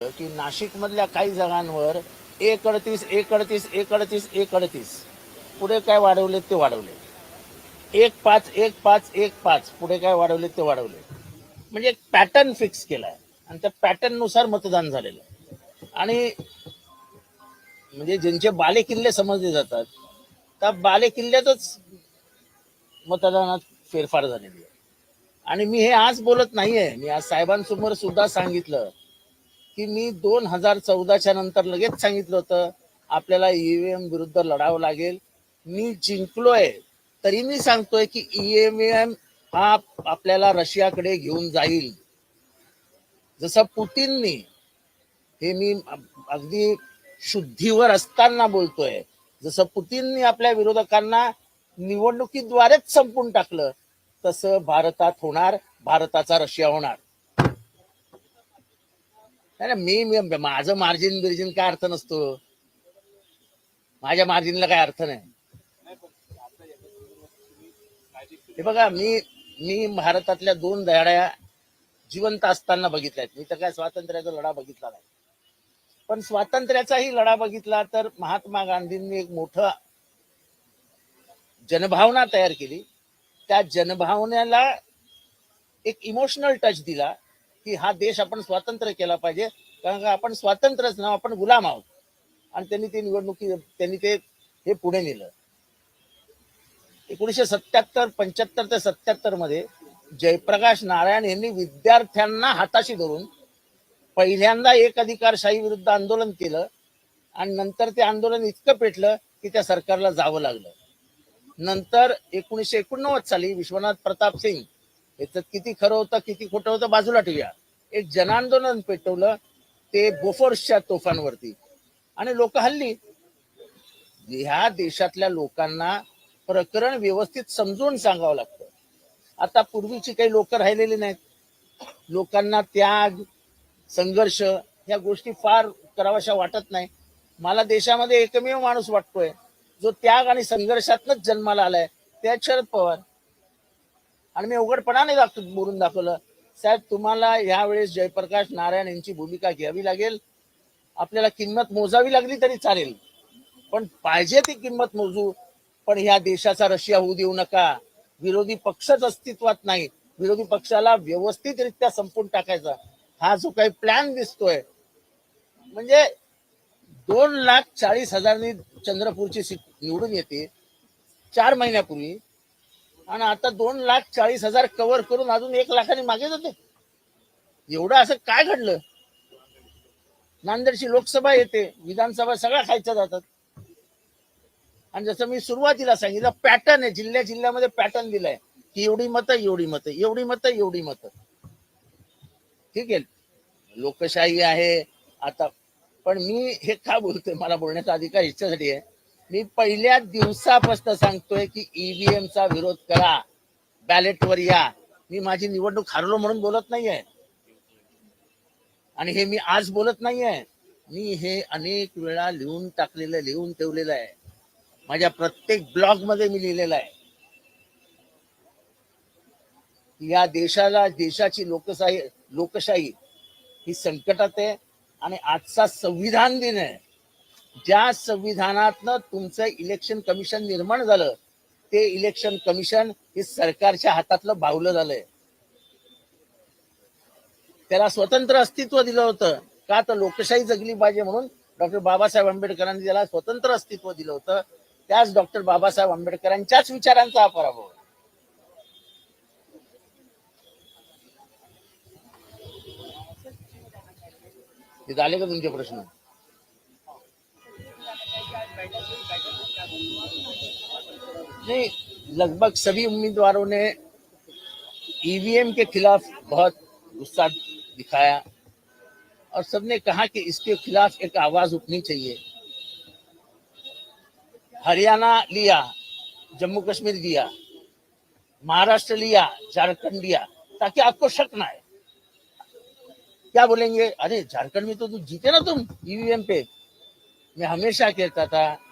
की नाशिक मधल्या काही जागांवर एक अडतीस एक अडतीस एक अडतीस एक अडतीस पुढे काय वाढवले ते वाढवले. एक पाच एक पाच एक पाच. पुढे काय वाढवले ते वाढवले. म्हणजे एक पॅटर्न फिक्स केलाय. आणि त्या पॅटर्ननुसार मतदान झालेलं आहे. आणि म्हणजे ज्यांचे बाले किल्ले समजले जातात त्या बाले किल्ल्यातच मतदानात फेरफार झालेली आहे. आणि मी हे आज बोलत नाहीये. मी आज साहेबांसमोर सुद्धा सांगितलं की मी दोन हजार चौदाच्या नंतर लगेच सांगितलं होतं आपल्याला ईव्हीएम विरुद्ध लढावं लागेल. मी जिंकलोय तरी मी सांगतोय की ईएमएम हा आपल्याला रशियाकडे घेऊन जाईल. जसं पुतीननी हे मी अगदी शुद्धीवर असताना बोलतोय जसं पुतीननी आपल्या विरोधकांना निवडणुकीद्वारेच संपून टाकलं तसं भारतात होणार भारताचा रशिया होणार. नाही मी मी- माझं मार्जिन बिर्जिन काय अर्थ नसतो. माझ्या मार्जिनला काय अर्थ नाही. हे बघा मी मी भारतातल्या दोन लढ्या जिवंत असताना बघितल्यात. मी तर काय स्वातंत्र्याचा लढा बघितला नाही. पण स्वातंत्र्याचाही लढा बघितला तर महात्मा गांधींनी एक मोठं जनभावना तयार केली. त्या जनभावनेला एक इमोशनल टच दिला. की हा देश आपण स्वातंत्र्य केला पाहिजे. कारण का आपण स्वातंत्र्यच ना आपण गुलाम आहोत. आणि त्यांनी ते निवडणुकी त्यांनी ते हे पुढे नेलं. एकोणीशे सत्याहत्तर पंच्याहत्तर ते सत्याहत्तरमध्ये जयप्रकाश नारायण यांनी विद्यार्थ्यांना हाताशी धरून पहिल्यांदा एक अधिकारशाही विरुद्ध आंदोलन केलं. आणि नंतर ते आंदोलन इतकं पेटलं की त्या सरकारला जावं लागलं. नंतर एकोणीसशे एकोणनव्वद साली विश्वनाथ प्रताप सिंग याच्यात किती खरं होतं किती खोटं होतं बाजूला ठेवूया. एक जनांदोलन पेटवलं ते बोफोर्सच्या तोफांवरती. आणि लोक हल्ली ह्या देशातल्या लोकांना प्रकरण व्यवस्थित समजून सांगावं लागतं. आता पूर्वीची काही लोक राहिलेली नाहीत. लोकांना त्याग संघर्ष या गोष्टी फार कराव्याशा वाटत नाही. मला देशामध्ये एकमेव माणूस वाटतोय जो त्याग आणि संघर्षातनच जन्माला आलाय त्या शरद पवार. आणि मी उघडपणाने दाखव बोलून दाखवलं साहेब तुम्हाला यावेळेस जयप्रकाश नारायण यांची भूमिका घ्यावी लागेल. आपल्याला किंमत मोजावी लागली तरी चालेल. पण पाहिजे ती किंमत मोजू. पण ह्या देशाचा रशिया होऊ देऊ नका. विरोधी पक्षच अस्तित्वात नाही. विरोधी पक्षाला व्यवस्थितरित्या संपून टाकायचा. हा जो काही प्लॅन दिसतोय. म्हणजे दोन लाख चाळीस हजारनी चंद्रपूरची सीट निवडून येते. चार महिन्यापूर्वी आणि आता दोन लाख चाळीस हजार कव्हर करून अजून एक लाखाने मागे जाते. एवढं असं काय घडलं? नांदेडची लोकसभा येते विधानसभा सगळ्या खायच्या जातात. आणि जसं मी सुरुवातीला सांगितलं पॅटर्न आहे जिल्ह्या जिल्ह्यामध्ये पॅटर्न दिलाय. की एवढी मतं एवढी मतं एवढी मतं एवढी मतं. ठीक आहे. लोकशाही आहे. आता पण मी हे का बोलतोय? मला बोलण्याचा अधिकार ह्याच्यासाठी आहे. मी पहिल्या दिवसापासून सांगतोय की ईव्हीएम चा विरोध करा. बॅलेटवर या. मी माझी निवडणूक हरलो म्हणून बोलत नाहीये. आणि हे मी आज बोलत नाहीये. मी हे अनेक वेळा लिहून टाकलेलं लिहून ठेवलेलं आहे. माझ्या प्रत्येक ब्लॉगमध्ये मी लिहिलेलं आहे. या देशाला देशाची लोकशाही लोकशाही ही संकटात आहे आणि आजचा संविधान दिन आहे. ज्या संविधानातनं तुमचं इलेक्शन कमिशन निर्माण झालं ते इलेक्शन कमिशन हे सरकारच्या हातातलं बावलं झालंय. त्याला स्वतंत्र अस्तित्व दिलं होतं. का तर लोकशाही जगली पाहिजे म्हणून डॉक्टर बाबासाहेब आंबेडकरांनी त्याला स्वतंत्र अस्तित्व दिलं होतं. त्याच डॉक्टर बाबासाहेब आंबेडकरांच्याच विचारांचा हा पराभव. झाले का तुमचे प्रश्न? नहीं, लगभग सभी उम्मीदवारों ने ईवीएम के खिलाफ बहुत गुस्सा दिखाया और सबने कहा कि इसके खिलाफ एक आवाज़ उठनी चाहिए। हरियाणा लिया, जम्मू कश्मीर दिया महाराष्ट्र लिया, झारखंड लिया, ताकि आपको शक ना आए। क्या बोलेंगे? अरे, झारखंड में तो तुम जीते ना तुम ईवीएम पे। मैं हमेशा कहता था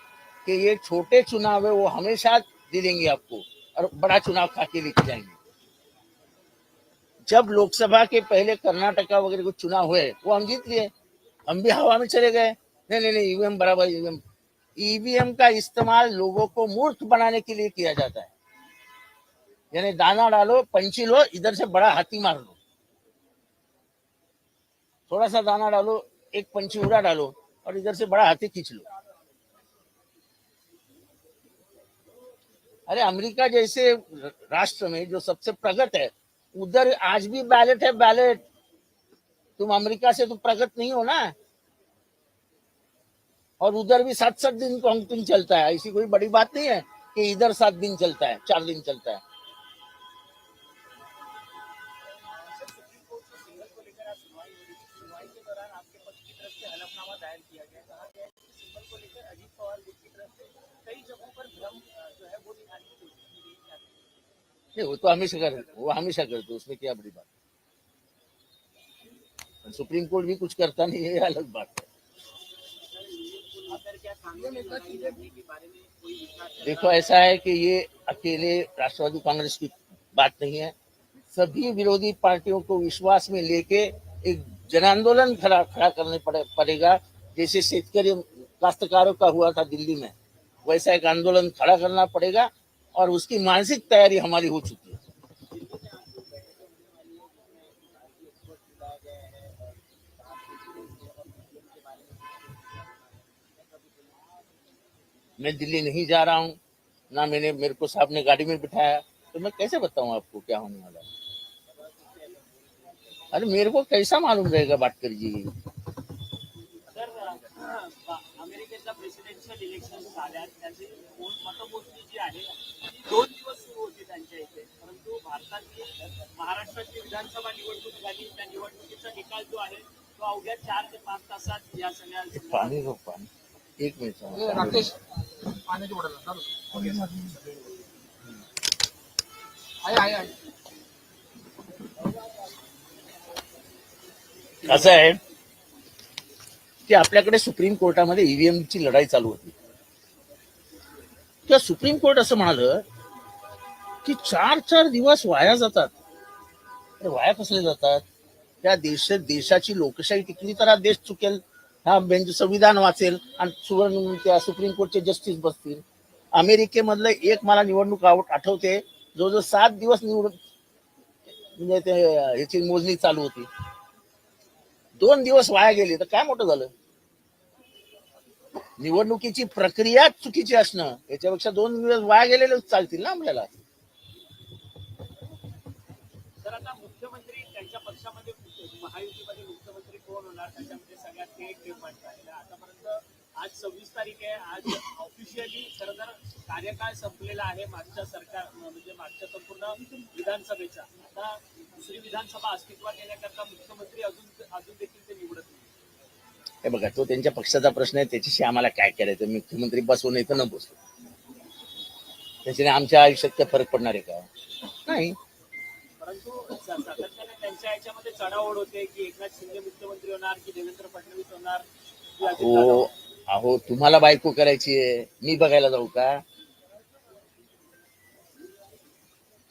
कि ये छोटे चुनाव है, वो हमेशा दे देंगे आपको और बड़ा चुनाव खा के लेके जाएँगे। जब लोकसभा के पहले कर्नाटका वगैरह को चुनाव हुए, वो हम जीत लिए। हम भी हवा में चले गए। नहीं नहीं नहीं ईवीएम बराबर ईवीएम ईवीएम का इस्तेमाल लोगों को मूर्ख बनाने के लिए किया जाता है। यानी दाना डालो पंची लो, इधर से बड़ा हाथी मार लो। थोड़ा सा दाना डालो, एक पंची उड़ा डालो और इधर से बड़ा हाथी खींच लो। अरे, अमेरिका जैसे राष्ट्र में जो सबसे प्रगत है, उधर आज भी बैलेट है, बैलेट। तुम अमेरिका से तो प्रगत नहीं हो ना? और उधर भी सात सात दिन काउंटिंग चलता है। ऐसी कोई बड़ी बात नहीं है कि इधर सात दिन चलता है, चार दिन चलता है। नहीं, वो तो हमेशा कर, वो हमेशा करते उसमें क्या बड़ी बात सुप्रीम कोर्ट भी कुछ करता नहीं है अलग बात है। देखो, ऐसा है कि ये अकेले राष्ट्रवादी कांग्रेस की बात नहीं है। सभी विरोधी पार्टियों को विश्वास में लेके एक जन आंदोलन खड़ा खड़ा करने पड़े पड़ेगा, जैसे शेतकरी काश्तकारों का हुआ था दिल्ली में। वैसा एक आंदोलन खड़ा करना पड़ेगा और उसकी मानसिक तैयारी हमारी हो चुकी है। मैं दिल्ली नहीं जा रहा हूँ, ना मैंने, मेरे को साहब ने गाड़ी में बिठाया। तो मैं कैसे बताऊँ आपको क्या होने वाला है? अरे मेरे को कैसा मालूम रहेगा, बात जी अमेरिकेतल्या प्रेसिडेन्शियल इलेक्शन आल्या त्याची मतमोजणी जी आहे ती दोन दिवस सुरू होती त्यांच्या इथे. परंतु भारतातली महाराष्ट्राची विधानसभा निवडणूक झाली. त्या निवडणुकीचा निकाल जो आहे तो अवघ्या चार ते पाच तासात या सगळ्या पानी दो पानी एक मिनिट राकेश पाण्याची बॉटल आण, चालू. आहे आहे आहे असं आहे? की आपल्याकडे सुप्रीम कोर्टामध्ये ईव्हीएमची लढाई चालू होती. तेव्हा सुप्रीम कोर्ट असं म्हणालं की चार चार दिवस वाया जातात. वाया कसले जातात? त्या देश देशाची लोकशाही टिकली तर हा देश चुकेल. हा बेंच संविधान वाचेल आणि सुवर्ण त्या सुप्रीम कोर्टचे जस्टिस बसतील. अमेरिकेमधलं एक मला निवडणूक आठवते. जो जो सात दिवस निवड म्हणजे ते ह्याची मोजणी चालू होती. दोन दिवस वाया गेले तर काय मोठं झालं? निवडणुकीची प्रक्रिया चुकीची असणं याच्यापेक्षा दोन दिवस वाया गेलेले चालतील ना आपल्याला? मुख्यमंत्री त्यांच्या पक्षामध्ये महायुतीमध्ये मुख्यमंत्री कोण होणार? त्याच्यामध्ये सगळ्यात आतापर्यंत आज सव्वीस तारीख आहे. आज ऑफिशियली खरं तर कार्यकाळ संपलेला आहे मागच्या सरकार म्हणजे मागच्या संपूर्ण विधानसभेचा. आता दुसरी विधानसभा अस्तित्वात येण्याकरता मुख्यमंत्री अजून अजून देखील ते निवडत नाही. हे बघा तो त्यांच्या पक्षाचा प्रश्न आहे त्याच्याशी आम्हाला काय करायचं? मुख्यमंत्री बसवू नाही तर न बसू. त्याच्याने आमच्या आयुष्यात काय फरक पडणार आहे का? नाही. परंतु सातत्याने त्यांच्या याच्यामध्ये चढाओढ होते की एकनाथ शिंदे मुख्यमंत्री होणार की देवेंद्र फडणवीस होणार की अजित दादा अहो, तुम्हाला बायको करायची आहे. मी बघायला जाऊ का?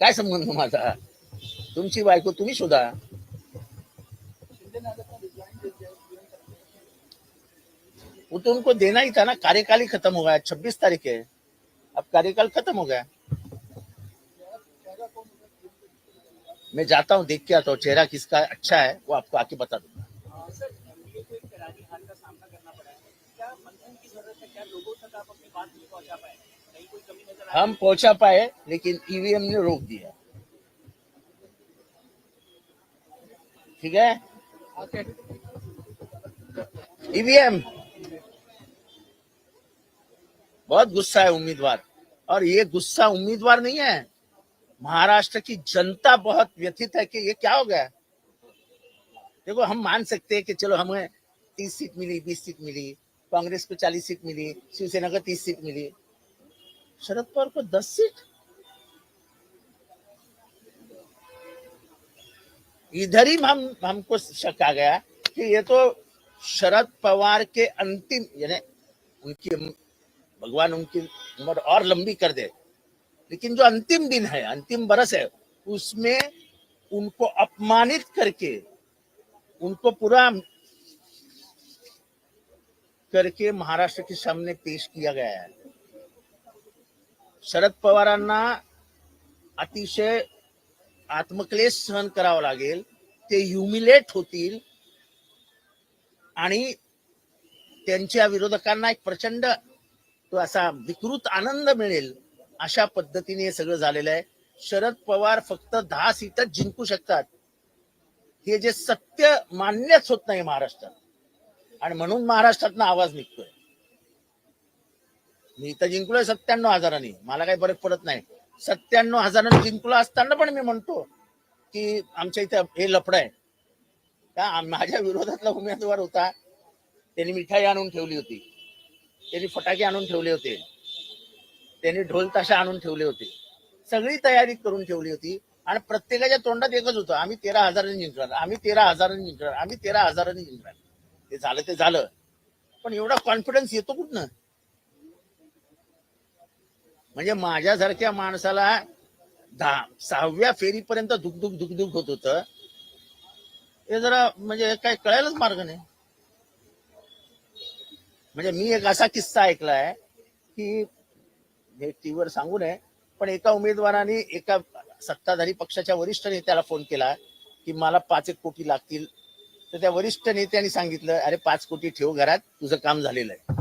काय संबंध माझा? तुमची बायको तुम्ही शोधा. वो तो उनको देना ही था ना. कार्यकाल ही खत्म हो गया. छब्बीस तारीख है. अब कार्यकाल खत्म हो गया. मैं जाता हूँ, देख के आता हूँ, चेहरा किसका अच्छा है, वो आपको आके बता दूँगा अ, सर एनडीए को एक करारी हार का सामना करना पड़ा है क्या मंथन की ज़रूरत है क्या लोगों तक आप अपनी बात नहीं पहुँचा पाए कहीं कोई कमी नज़र आई हम पहुँचा पाए लेकिन ईवीएम ने रोक दिया। ठीक है? ईवीएम बहुत गुस्सा है उम्मीदवार। और ये गुस्सा उम्मीदवार नहीं है। महाराष्ट्र की जनता बहुत व्यथित है कि ये क्या हो गया? देखो हम मान सकते हैं कि चलो हमें तीस सीट मिली बीस सीट मिली। कांग्रेस को चालीस सीट मिली, शिवसेना को तीस सीट मिली। शरद पवार को दस सीट? इधर ही हम, हमको शक आ गया कि ये तो शरद पवार के अंतिम, यानी उनकी भगवान उनकी उम्र और लंबी कर दे। लेकिन जो अंतिम दिन है, अंतिम बरस है, उसमें उनको अपमानित करके, उनको पूरा करके महाराष्ट्र के सामने पेश किया गया है। शरद पवारांना अतिशय आत्मक्लेश सहन करावा लागेल ते ह्युमिलेट होतील आणि त्यांच्या विरोधकांना एक प्रचंड तो असा विकृत आनंद मिळेल अशा पद्धतीने हे सगळं झालेलं आहे. शरद पवार फक्त दहा सीटच जिंकू शकतात. हे जे सत्य मान्यच होत नाही महाराष्ट्रात. आणि म्हणून महाराष्ट्रातनं आवाज निघतोय. मी तर जिंकलोय सत्त्याण्णव हजारांनी. मला काही फरक पडत नाही. सत्त्याण्णव हजारांनी जिंकलो असताना पण मी म्हणतो की आमच्या इथं हे लफड आहे. का माझ्या विरोधातला उमेदवार होता. त्यांनी मिठाई आणून ठेवली होती. त्यांनी फटाके आणून ठेवले होते. त्यांनी ढोल ताशा आणून ठेवले होते. सगळी तयारी करून ठेवली होती. आणि प्रत्येकाच्या तोंडात एकच होतं. आम्ही तेरा हजारांनी जिंकणार. आम्ही तेरा हजारांनी जिंकणार. आम्ही तेरा हजारांनी जिंकणार. ते झालं ते झालं. पण एवढा कॉन्फिडन्स येतो कुठनं? म्हणजे माझ्यासारख्या माणसाला दहा सहाव्या फेरीपर्यंत दुखदुख दुखदुख होत होतं. हे जरा म्हणजे काय कळायलाच मार्ग नाही. म्हणजे मी एक असा किस्सा ऐकलाय की हे टीव्हीवर सांगू नये पण एका उमेदवाराने एका सत्ताधारी पक्षाच्या वरिष्ठ नेत्याला फोन केला की मला पाच एक कोटी लागतील. तर त्या वरिष्ठ नेत्यांनी सांगितलं अरे पाच कोटी ठेव घरात तुझं काम झालेलं आहे.